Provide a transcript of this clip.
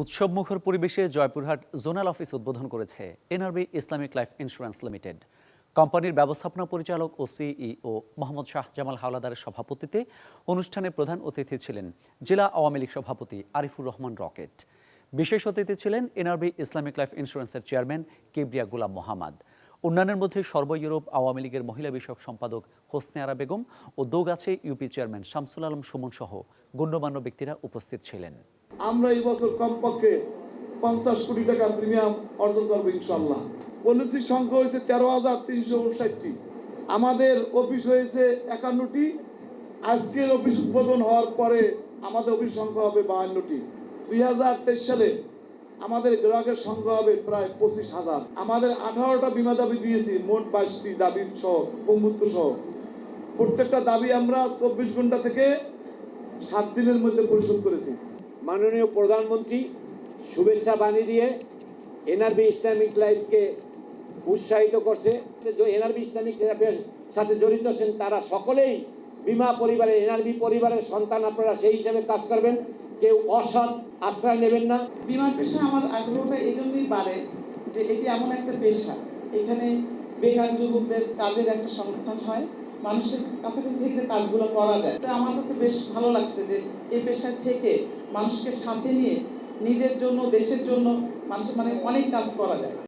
উৎসবমুখর পরিবেশে Joypurhat zonal office উদ্বোধন করেছে NRB Islamic life insurance limited. কোম্পানির ব্যবস্থাপনা পরিচালক ও সিইও মোহাম্মদ শাহ জামাল হাওলাদারের সভাপতিত্বে অনুষ্ঠানে প্রধান অতিথি ছিলেন জেলা আওয়ামী লীগ সভাপতি আরিফুর রহমান রকেট। বিশেষ অতিথি ছিলেন এনআরবি ইসলামিক লাইফ ইন্স্যুরেন্সের চেয়ারম্যান কিবরিয়া গুলাম মোহাম্মদ। অন্যান্যের মধ্যে সর্ব ইউরোপ আওয়ামী লীগের মহিলা বিষয়ক সম্পাদক হোসনে আরা বেগম ও দৌগাছে ইউপি চেয়ারম্যান শামসুল আলম সুমন সহ গণ্যমান্য ব্যক্তিরা উপস্থিত ছিলেন। আমরা এই বছর কমপক্ষে পঞ্চাশ কোটি টাকা প্রিমিয়াম অর্জন করব ইনশাল্লাহ পলিসির সংখ্যা হয়েছে তেরো হাজার তিনশো উনষাটটি। আমাদের অফিস হয়েছে একান্নটি। আজকের অফিস উদ্বোধন হওয়ার পরে আমাদের অফিস সংখ্যা হবে বাহান্নটি। দুই হাজার তেইশ সালে আমাদের গ্রাহকের সংখ্যা হবে প্রায় পঁচিশ হাজার। আমাদের আঠারোটা বিমা দাবি দিয়েছি, মোট বাইশটি দাবি সহ বন্ধুত্ব সহ। প্রত্যেকটা দাবি আমরা চব্বিশ ঘণ্টা থেকে সাত দিনের মধ্যে পরিশোধ করেছি। মাননীয় প্রধানমন্ত্রী শুভেচ্ছা বাণী দিয়ে এনআরবি ইসলামিক লাইফকে উৎসাহিত করছে। এনআরবি ইসলামিক সাথে জড়িত আছেন, তারা সকলেই বিমা পরিবারের, এনআরবি পরিবারের সন্তান আপনারা সেই হিসাবে কাজ করবেন। কেউ অসৎ আশ্রয় নেবেন না। বিমান পেশা আমার আগ্রহটা এই জন্যই বাড়ে যে এটি এমন একটা পেশা। এখানে বেকার যুবকদের কাজের একটা সংস্থান হয়। মানুষের কাছাকাছি থেকে কাজগুলো করা যায়, তো আমার কাছে বেশ ভালো লাগছে যে এই পেশায় থেকে মানুষকে সাথে নিয়ে নিজের জন্য, দেশের জন্য মানুষের মানে অনেক কাজ করা যায়।